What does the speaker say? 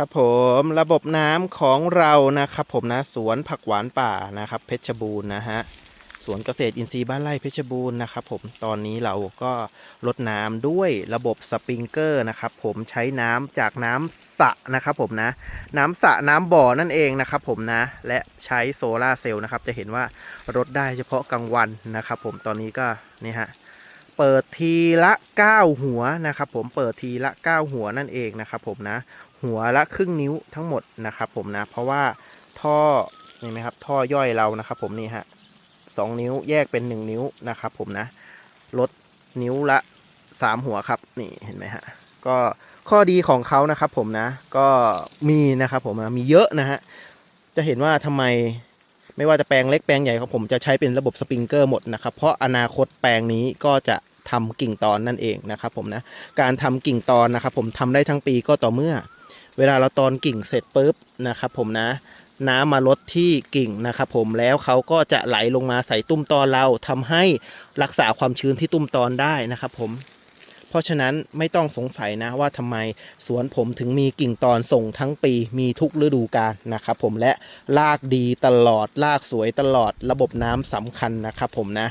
ครับผมระบบน้ำของเรานะครับผมนะสวนผักหวานป่านะครับ เพชรบูรณ์นะฮะสวนเกษตรอินทรีย์บ้านไร่เพชรบูรณ์นะครับผมตอนนี้เราก็ลดน้ำด้วยระบบสปริงเกอร์นะครับผมใช้น้ำจากน้ำสระนะครับผมนะ น้ำสระน้ำบ่อนั่นเองนะครับผมนะและใช้โซลาเซลล์นะครับจะเห็นว่ารดได้เฉพาะกลางวันนะครับผมตอนนี้ก็นี่ฮะเปิดทีละ 9 หัวนะครับผมเปิดทีละ 9 หัวนั่นเองนะครับผมนะ หัวละครึ่งนิ้วทั้งหมดนะครับผมนะ เพราะว่าท่อนี่ไหมครับท่อย่อยเรานะครับ ผมนี่ฮะสองนิ้วแยกเป็น1นิ้วนะครับ ผมนะลดนิ้วละ3หัวครับนี่เห็นไหมฮะก็ข้อดีของเขานะครับ ผมนะก็มีนะครับ ผมนะมีเยอะนะฮะจะเห็นว่าทำไมไม่ว่าจะแปลงเล็กแปลงใหญ่ของผมจะใช้เป็นระบบสปริงเกอร์หมดนะครับ เพราะอนาคตแปลงนี้ก็จะทำกิ่งตอนนั่นเองนะครับ ผมนะการทำกิ่งตอนนะครับ ผมทำได้ทั้งปีก็ต่อเมื่อ เวลาเราตอนกิ่งเสร็จปุ๊บนะครับผมนะ น้ำมาลดที่กิ่งนะครับผมแล้วเขาก็จะไหลลงมาใส่ตุ้มตอนเราทำให้รักษาความชื้นที่ตุ้มตอนได้นะครับผมเพราะฉะนั้นไม่ต้องสงสัยนะว่าทำไมสวนผมถึงมีกิ่งตอนส่งทั้งปีมีทุกฤดูกาลนะครับผมและรากดีตลอดรากสวยตลอดระบบน้ำสำคัญนะครับผมนะ